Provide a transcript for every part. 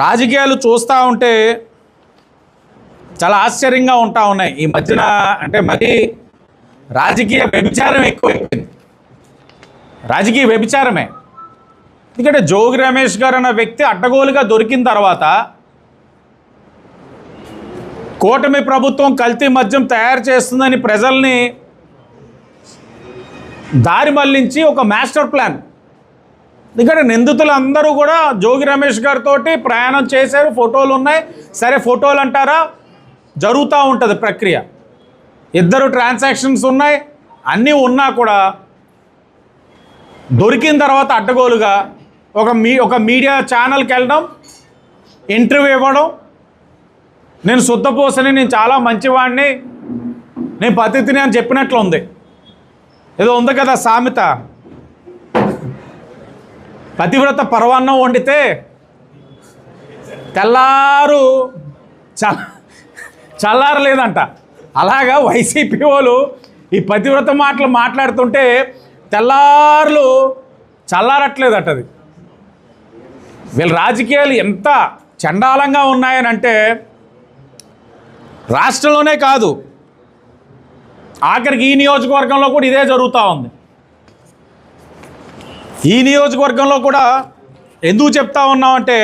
రాజకీయాలు చూస్తూ ఉంటే చాలా ఆశ్చర్యంగా ఉంటా ఉన్నాయి. ఈ మధ్యన అంటే మరి రాజకీయ వ్యభిచారం ఎక్కువైపోయింది. రాజకీయ వ్యభిచారమే. ఎందుకంటే జోగి రమేష్ గారు అన్న వ్యక్తి అడ్డగోలుగా దొరికిన తర్వాత కూటమి ప్రభుత్వం కల్తీ మద్యం తయారు చేస్తుందని ప్రజల్ని దారి మళ్ళించి ఒక మాస్టర్ ప్లాన్ ఇక్కడ నిందితులు అందరూ కూడా జోగి రమేష్ గారితో ప్రయాణం చేశారు ఫోటోలు ఉన్నాయి. సరే ఫోటోలు అంటారా? జరుగుతూ ఉంటుంది ప్రక్రియ. ఇద్దరు ట్రాన్సాక్షన్స్ ఉన్నాయి. అన్నీ ఉన్నా కూడా దొరికిన తర్వాత అడ్డగోలుగా ఒక మీ ఒక మీడియా ఛానల్కి వెళ్ళడం ఇంటర్వ్యూ ఇవ్వడం. నేను శుద్ధపోసని నేను చాలా మంచివాడిని. నేను పద్ధతిని అని చెప్పినట్లు ఉంది ఏదో ఉంది కదా సామెత. పతివ్రత పరవాన్నం వండితే తెల్లారు చ చల్లారలేదంట. అలాగా వైసీపీ వాళ్ళు ఈ పతివ్రత మాటలు మాట్లాడుతుంటే తెల్లారులు చల్లారట్లేదట అది. వీళ్ళ రాజకీయాలు ఎంత చండాలంగా ఉన్నాయని అంటే రాష్ట్రంలోనే కాదు ఆఖరికి ఈ నియోజకవర్గంలో కూడా ఇదే జరుగుతూ ఉంది. ఈ నియోజకవర్గంలో కూడా ఎందుకు చెప్తా ఉన్నామంటే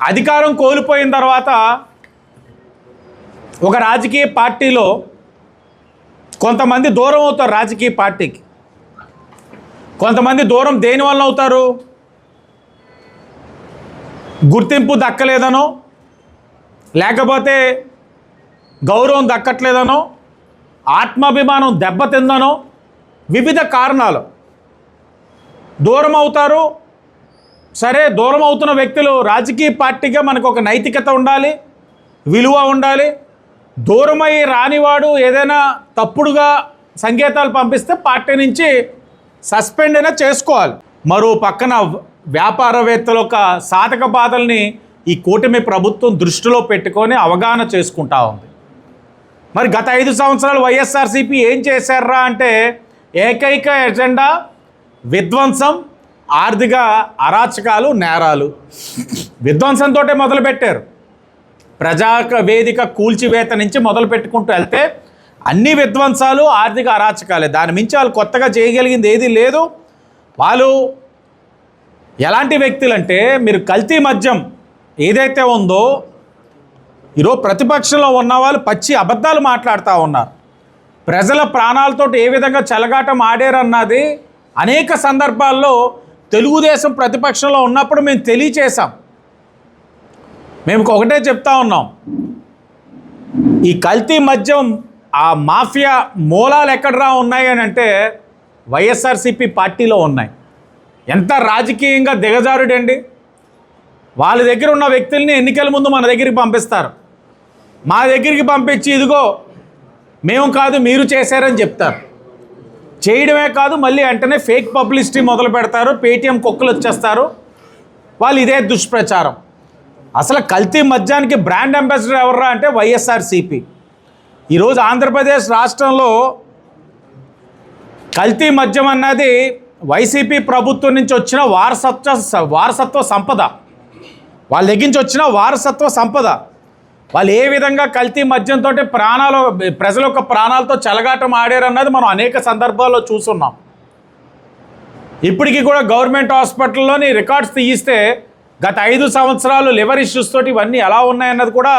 అధికారం కోల్పోయిన తర్వాత ఒక రాజకీయ పార్టీలో కొంతమంది దూరం అవుతారు రాజకీయ పార్టీకి. కొంతమంది దూరం దేని వల్ల అవుతారు? గుర్తింపు దక్కలేదనో లేకపోతే గౌరవం దక్కట్లేదనో ఆత్మాభిమానం దెబ్బతిందనో వివిధ కారణాలు. దూరం అవుతారు సరే దూరం అవుతున్న వ్యక్తులు రాజకీయ పార్టీగా మనకు ఒక నైతికత ఉండాలి విలువ ఉండాలి. దూరమై రానివాడు ఏదైనా తప్పుడుగా సంకేతాలు పంపిస్తే పార్టీ నుంచి సస్పెండ్ అయినా చేసుకోవాలి. మరో పక్కన వ్యాపారవేత్తల యొక్క సాధక బాధల్ని ఈ కూటమి ప్రభుత్వం దృష్టిలో పెట్టుకొని అవగాహన చేసుకుంటా ఉంది. మరి గత ఐదు సంవత్సరాలు వైఎస్ఆర్సీపీ ఏం చేశారా అంటే ఏకైక ఎజెండా విధ్వంసం ఆర్థిక అరాచకాలు నేరాలు. విధ్వంసంతో మొదలుపెట్టారు. ప్రజా వేదిక కూల్చివేత నుంచి మొదలు పెట్టుకుంటూ వెళ్తే అన్ని విధ్వంసాలు ఆర్థిక అరాచకాలే. దాని మించి వాళ్ళు కొత్తగా చేయగలిగింది ఏది లేదు. వాళ్ళు ఎలాంటి వ్యక్తులంటే మీరు కల్తీ మద్యం ఏదైతే ఉందో ఈరోజు ప్రతిపక్షంలో ఉన్న వాళ్ళు పచ్చి అబద్ధాలు మాట్లాడుతూ ఉన్నారు. ప్రజల ప్రాణాలతో ఏ విధంగా చెలగాటం ఆడారన్నది అనేక సందర్భాల్లో తెలుగుదేశం ప్రతిపక్షంలో ఉన్నప్పుడు మేము తెలియచేసాం మేము ఒకటే చెప్తా ఉన్నాం. ఈ కల్తీ మద్యం ఆ మాఫియా మూలాలు ఎక్కడరా ఉన్నాయి అని అంటే వైఎస్ఆర్సీపీ పార్టీలో ఉన్నాయి. ఎంత రాజకీయంగా దిగజారుడండి. వాళ్ళ దగ్గర ఉన్న వ్యక్తుల్ని ఎన్నికల ముందు మన దగ్గరికి పంపిస్తారు. మా దగ్గరికి పంపించి ఇదిగో మేము కాదు మీరు చేశారని చెప్తారు. చేయడమే కాదు మళ్ళీ వెంటనే ఫేక్ పబ్లిసిటీ మొదలు పెడతారు పేటీఎం కుక్కలు వచ్చేస్తారు. వాళ్ళు ఇదే దుష్ప్రచారం. అసలు కల్తీ మద్యానికి బ్రాండ్ అంబాసిడర్ ఎవర్రా అంటే వైఎస్ఆర్సీపీ. ఈరోజు ఆంధ్రప్రదేశ్ రాష్ట్రంలో కల్తీ మద్యం అన్నది వైసీపీ ప్రభుత్వం నుంచి వచ్చిన వారసత్వ వారసత్వ సంపద. వాళ్ళ దగ్గర నుంచి వచ్చిన వారసత్వ సంపద. వాళ్ళు ఏ విధంగా కల్తీ మద్యంతో ప్రాణాలు ప్రజల యొక్క ప్రాణాలతో చెలగాటం ఆడారన్నది మనం అనేక సందర్భాల్లో చూస్తున్నాం. ఇప్పటికీ కూడా గవర్నమెంట్ హాస్పిటల్లోని రికార్డ్స్ తీయిస్తే గత ఐదు సంవత్సరాలు లివర్ ఇష్యూస్ తోటి ఇవన్నీ ఎలా ఉన్నాయన్నది కూడా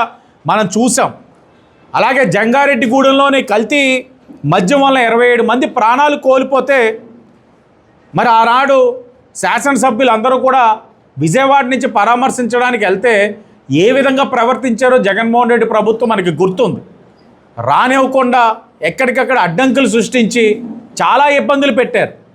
మనం చూసాం అలాగే జంగారెడ్డిగూడెంలోని కల్తీ మద్యం వల్ల ఇరవై ఏడు మంది ప్రాణాలు కోల్పోతే మరి ఆనాడు శాసనసభ్యులందరూ కూడా విజయవాడ నుంచి పరామర్శించడానికి వెళ్తే ఏ విధంగా ప్రవర్తించారో జగన్మోహన్ రెడ్డి ప్రభుత్వం మనకి గుర్తుంది. రానివ్వకుండా ఎక్కడికక్కడ అడ్డంకులు సృష్టించి చాలా ఇబ్బందులు పెట్టారు.